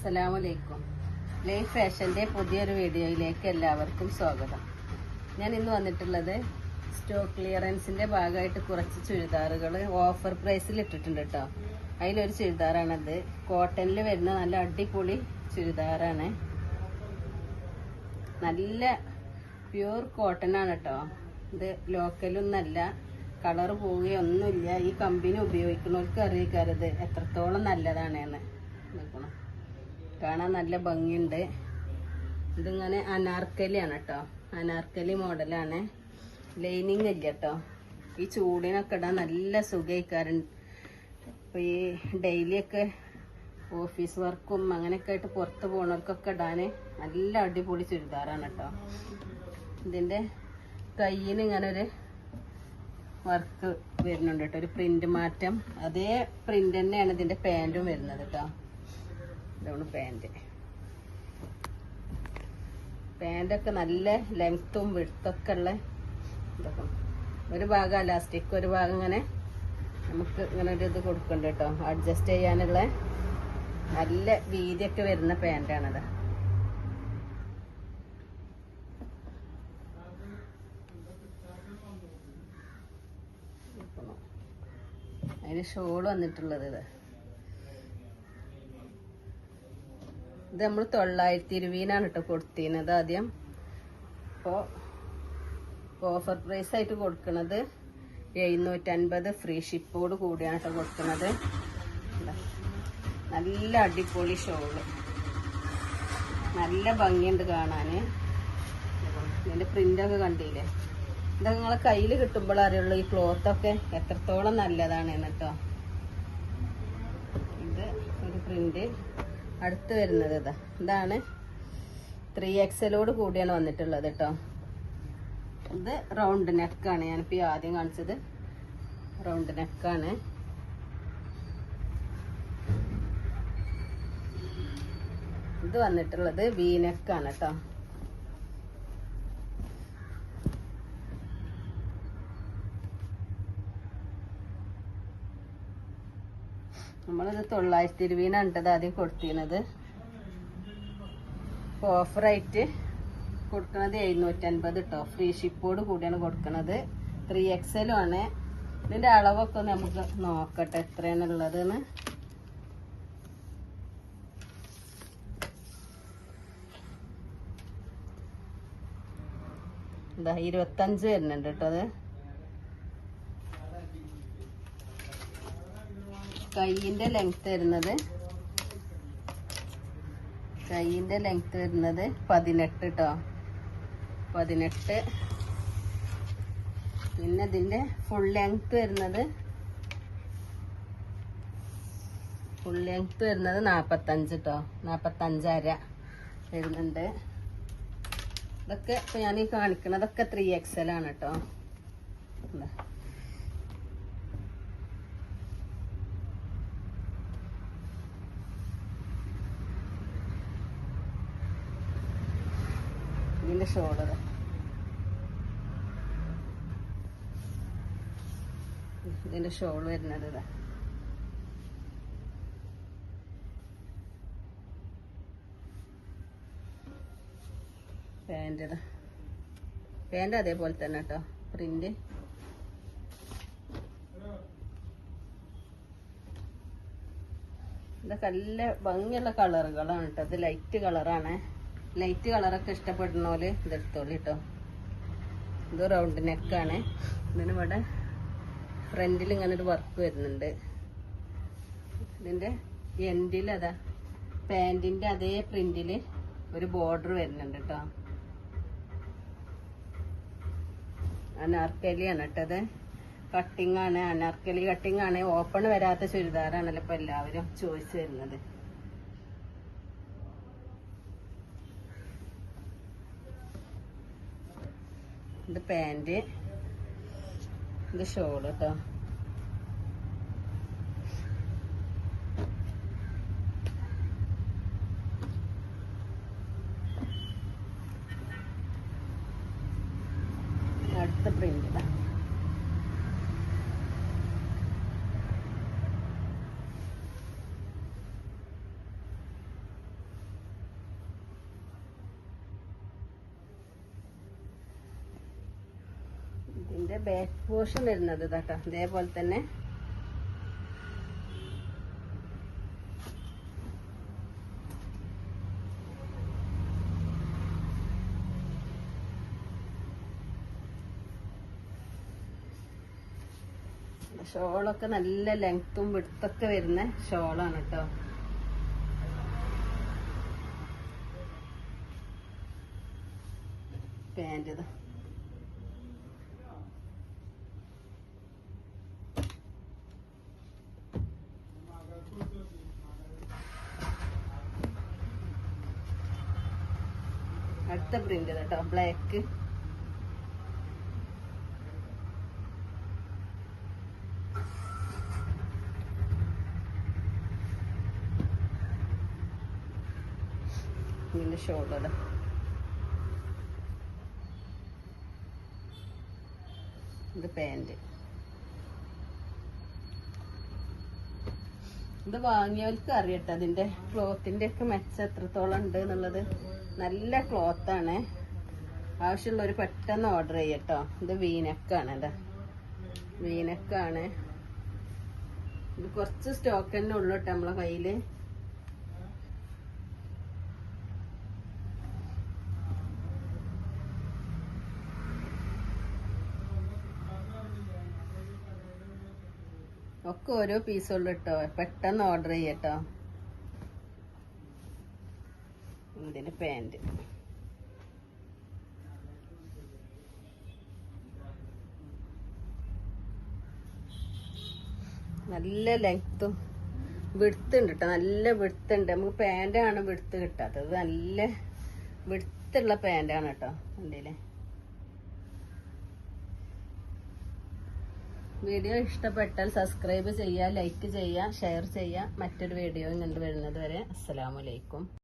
അസ്സലാമലൈക്കും. ലൈഫ് ഫാഷന്റെ പുതിയൊരു വീഡിയോയിലേക്ക് എല്ലാവർക്കും സ്വാഗതം. ഞാൻ ഇന്ന് വന്നിട്ടുള്ളത് സ്റ്റോക്ക് ക്ലിയറൻസിന്റെ ഭാഗമായിട്ട് കുറച്ച് ചുരിദാറുകൾ ഓഫർ പ്രൈസിൽ ഇട്ടിട്ടുണ്ട് കേട്ടോ അതിലൊരു ചുരിദാറാണത്. കോട്ടണിൽ വരുന്ന നല്ല അടിപൊളി ചുരിദാറാണ്. നല്ല പ്യൂർ കോട്ടൺ ആണ് കേട്ടോ ഇത് ലോക്കലൊന്നല്ല. കളർ പോവുകയൊന്നുമില്ല ഈ കമ്പനി ഉപയോഗിക്കുന്നവർക്ക് അറിയിക്കാറത് എത്രത്തോളം നല്ലതാണെന്ന്. നോക്കണം. കാണാൻ നല്ല ഭംഗിയുണ്ട്. ഇതിങ്ങനെ അനാർക്കലിയാണ് കേട്ടോ അനാർക്കലി മോഡലാണ്. ലൈനിങ് ഇല്ല കേട്ടോ ഈ ചൂടിനൊക്കെ ഇടാൻ നല്ല സുഖമായിക്കാറുണ്ട് അപ്പോൾ ഈ ഡെയിലിയൊക്കെ ഓഫീസ് വർക്കും അങ്ങനെയൊക്കെ ആയിട്ട് പുറത്ത് പോകുന്നവർക്കൊക്കെ ഇടാൻ നല്ല അടിപൊളി ചുരിദാറാണ് കേട്ടോ ഇതിന്റെ കയ്യിന് ഇങ്ങനെ ഒരു വർക്ക് വരുന്നുണ്ട് കേട്ടോ ഒരു പ്രിന്റ് മാറ്റം. അതേ പ്രിന്റ് തന്നെയാണ് ഇതിന്റെ പാന്റും വരുന്നത് കേട്ടോ ഇതാണ് പാന്റ്. പാന്റൊക്കെ നല്ല ലെങ്ത്തും വിടുത്തൊക്കെ ഉള്ള ഇതൊക്കെ. ഒരു ഭാഗം അലാസ്റ്റിക് ഒരു ഭാഗം ഇങ്ങനെ നമുക്ക് ഇങ്ങനെ ഒരു ഇത് കൊടുക്കണ്ട കേട്ടോ. അഡ്ജസ്റ്റ് ചെയ്യാനുള്ള നല്ല വീതിയൊക്കെ വരുന്ന പാന്റാണത്. അതിന് ഷോൾ വന്നിട്ടുള്ളത് ഇത്. ഇത് നമ്മൾ തൊള്ളായിരത്തി ഇരുപതിനാണ് കേട്ടോ കൊടുത്തിരുന്നത് ആദ്യം. അപ്പോൾ ഓഫർ പ്രൈസ് ആയിട്ട് കൊടുക്കുന്നത് എഴുന്നൂറ്റൻപത് ഫ്രീ ഷിപ്പോട് കൂടിയാണ് കേട്ടോ കൊടുക്കുന്നത് നല്ല അടിപൊളി ഷോൾ. നല്ല ഭംഗിയുണ്ട് കാണാൻ ഇതിന്റെ പ്രിന്റൊക്കെ കണ്ടില്ലേ? ഇതൊക്കെ നിങ്ങളെ കയ്യിൽ കിട്ടുമ്പോൾ അറിയുള്ളൂ ഈ ക്ലോത്തൊക്കെ എത്രത്തോളം നല്ലതാണ് എന്നിട്ടോ ഇത് ഒരു പ്രിന്റ് അടുത്ത് വരുന്നത് ഇതാ. ഇതാണ് ത്രീ എക്സലോട് കൂടിയാണ് വന്നിട്ടുള്ളത് കേട്ടോ ഇത് റൗണ്ട് നെക്കാണ് ഞാനിപ്പോൾ ആദ്യം കാണിച്ചത് റൗണ്ട് നെക്കാണ് ഇത് വന്നിട്ടുള്ളത് വി നെക്കാണ് കേട്ടോ നമ്മളിത് തൊള്ളായിരത്തി ഇരുപതിനാണ് കേട്ടത് ആദ്യം കൊടുത്തിരുന്നത്. ഓഫറായിട്ട് കൊടുക്കുന്നത് എഴുന്നൂറ്റൻപത് കേട്ടോ ഫ്രീ ഷിപ്പോട് കൂടിയാണ് കൊടുക്കുന്നത് ത്രീ എക്സലും ആണ്. ഇതിന്റെ അളവൊക്കെ നമുക്ക് നോക്കട്ടെ എത്രയാണുള്ളതെന്ന്. എന്താ ഇരുപത്തഞ്ച് വരുന്നുണ്ട് കേട്ടോ അത്. കൈയിന്റെ ലെങ്ത് വരുന്നത്. കൈയിന്റെ ലെങ്ത് വരുന്നത് പതിനെട്ട് കേട്ടോ പതിനെട്ട്. പിന്നെ ഇതിന്റെ ഫുൾ ലെങ്ത് വരുന്നത് ഫുൾ ലെങ്ത് വരുന്നത് നാപ്പത്തഞ്ച് കേട്ടോ നാപ്പത്തഞ്ചര വരുന്നുണ്ട്. ഇതൊക്കെ ഇപ്പൊ ഞാൻ ഈ കാണിക്കണതൊക്കെ ത്രീ എക്സൽ ആണ് കേട്ടോ ഇതാ. ഇതിന്റെ ഷോൾഡർ ഇതിന്റെ ഷോൾ വരുന്നത് ഇതാ. പാന്റ് ഇതാ. പാന്റ് അതേപോലെ തന്നെ കേട്ടോ. പ്രിന്റ് ഇതൊക്കെ നല്ല ഭംഗിയുള്ള കളറുകളാണ് കേട്ടോ. ഇത് ലൈറ്റ് കളറാണ് ലൈറ്റ് കളറൊക്കെ ഇഷ്ടപ്പെടുന്ന പോലെ ഇതെടുത്തോളി കേട്ടോ ഇത് റൗണ്ട് നെക്കാണ് ഇതിന് ഇവിടെ ഫ്രണ്ടിൽ ഇങ്ങനെ ഒരു വർക്ക് വരുന്നുണ്ട്. ഇതിന്റെ എൻഡിൽ അതാ പാന്റിന്റെ അതേ പ്രിന്റിൽ ഒരു ബോർഡർ വരുന്നുണ്ട് കേട്ടോ അനാർക്കലിയാണ് കേട്ടത് കട്ടിങ് ആണ് അനാർക്കലി കട്ടിങ് ആണ്. ഓപ്പൺ വരാത്ത ചുരിദാറാണല്ലോ ഇപ്പൊ എല്ലാവരും ചോയ്സ് വരുന്നത്. ഇത് പാന്റ് ഇത് ഷോൾ കേട്ടോ അടുത്ത പ്രിന്റ് ഇതാ. ഇതിന്റെ ബാക്ക് പോർഷൻ വരുന്നത് കേട്ടോ ഇതേപോലെ തന്നെ. ഷോളൊക്കെ നല്ല ലെങ്ത്തും വിടുത്തൊക്കെ വരുന്ന ഷോളാണ് കേട്ടോ. പാന്റ് അടുത്ത പ്രിന്റ് കേട്ടോ. ബ്ലാക്ക് ഇതിന്റെ ഷോൾഡർ ഇത് പാന്റ് ഇത് വാങ്ങിയവർക്ക് അറിയട്ടെ അതിന്റെ ക്ലോത്തിന്റെ ഒക്കെ മെച്ചം എത്രത്തോളം ഉണ്ട് എന്നുള്ളത്. നല്ല ക്ലോത്ത് ആണ്. ആവശ്യമുള്ളവർ പെട്ടെന്ന് ഓർഡർ ചെയ്യട്ടോ ഇത് വീനക്കാണ് ഇതാ. വീനക്കാണ് ഇത് കുറച്ച് സ്റ്റോക്ക് തന്നെ ഉള്ളു കേട്ടോ നമ്മളെ കയ്യിൽ. ഒക്കെ ഓരോ പീസുള്ളൂ കേട്ടോ പെട്ടെന്ന് ഓർഡർ ചെയ്യട്ടോ ഇതിന് പാന്റ് നല്ല ലെങ്ത്തും വിടുത്തുണ്ട് കേട്ടോ നല്ല വിടുത്തുണ്ട് നമുക്ക് പാന്റാണ് വിടുത്ത് കിട്ടാത്തത്. നല്ല വിടുത്തുള്ള ആണ് കേട്ടോ എന്തില്ലേ വീഡിയോ ഇഷ്ടപ്പെട്ടാൽ സബ്സ്ക്രൈബ് ചെയ്യുക ലൈക്ക് ചെയ്യുക ഷെയർ ചെയ്യുക. മറ്റൊരു വീഡിയോ കണ്ടുവരുന്നത് വരെ. അസ്സലാമലൈക്കും